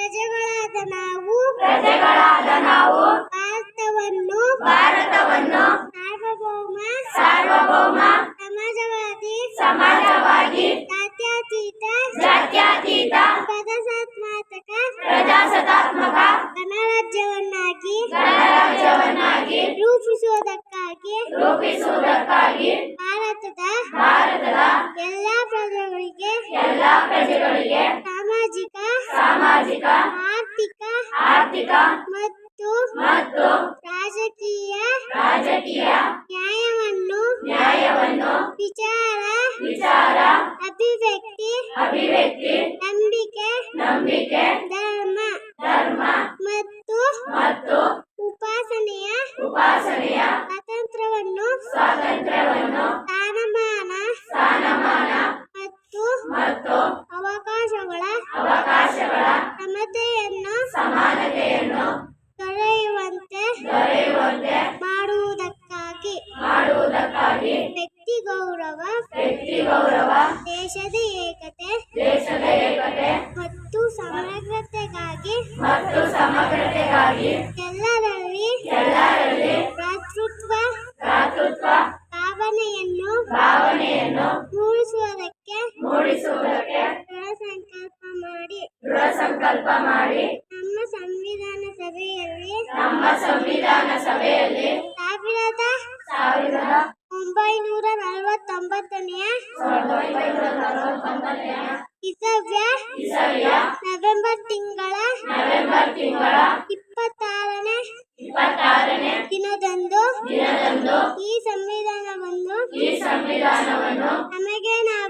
ಪ್ರಜೆಗಳಾದ ನಾವು ಪ್ರಜೆಗಳಾದ ನಾವು ಭಾರತವನ್ನು ಭಾರತವನ್ನು ಸಾರ್ವಭೌಮ ಸಾರ್ವಭೌಮ ಸಮಾಜವಾದಿ ಸಮಾಜವಾಗಿ ಜಾತ್ಯತೀತ ಜಾತ್ಯತೀತ ಪ್ರಜಾಸತ್ತಾತ್ಮಕ ಪ್ರಜಾಸತ್ತಾತ್ಮಕ ಗಣರಾಜ್ಯವನ್ನಾಗಿ ಗಣರಾಜ್ಯವನ್ನಾಗಿ ರೂಪಿಸುವುದಕ್ಕಾಗಿ ರೂಪಿಸುವುದಕ್ಕಾಗಿ ಭಾರತದ ಭಾರತದ ಎಲ್ಲಾ ಪ್ರಜೆಗಳಿಗೆ ಎಲ್ಲಾ ಪ್ರಜೆಗಳಿಗೆ ಸಾಮಾಜಿಕ ಆರ್ಥಿಕ ಆರ್ಥಿಕ ಮತ್ತು ಮತ್ತು ರಾಜಕೀಯ ರಾಜಕೀಯ ನ್ಯಾಯವನ್ನು ನ್ಯಾಯವನ್ನು ವಿಚಾರ ವಿಚಾರ ಅಭಿವ್ಯಕ್ತಿ ಅಭಿವ್ಯಕ್ತಿ ನಂಬಿಕೆ ನಂಬಿಕೆ ಧರ್ಮ ಧರ್ಮ ಮತ್ತು ಮತ್ತು ಸಮತೆಯನ್ನು ಸಮಾನತೆಯನ್ನು ದೊರೆಯುವಂತೆ ದೊರೆಯುವಂತೆ ಮಾಡುವುದಕ್ಕಾಗಿ. ಮಾಡುವುದಕ್ಕಾಗಿ. ವ್ಯಕ್ತಿ ಗೌರವ ವ್ಯಕ್ತಿ ಗೌರವ ದೇಶದ ಏಕತೆ ದೇಶದ ಏಕತೆ ಮತ್ತು ಸಮಗ್ರತೆಗಾಗಿ ಮತ್ತು ಸಮಗ್ರತೆಗಾಗಿ ಸಂಕಲ್ಪ ಮಾಡಿ. ನಮ್ಮ ಸಂವಿಧಾನ ಸಭೆಯಲ್ಲಿ ನಮ್ಮ ಸಂವಿಧಾನ ಸಭೆಯಲ್ಲಿ ಸಾವಿರದ ಸಾವಿರದ ಒಂಬೈನೂರ ನಲವತ್ತೊಂಬತ್ತನೆಯ ಇಸವ್ಯ ನವೆಂಬರ್ ತಿಂಗಳ ನವೆಂಬರ್ ತಿಂಗಳ ಇಪ್ಪತ್ತಾರನೇ ಇಪ್ಪತ್ತಾರನೇ ದಿನದಂದು ದಿನದಂದು ಈ ಸಂವಿಧಾನವನ್ನು ಈ ಸಂವಿಧಾನವನ್ನು ನಮಗೆ ನಾವೇ ನಮಗೆ ನಾವೇ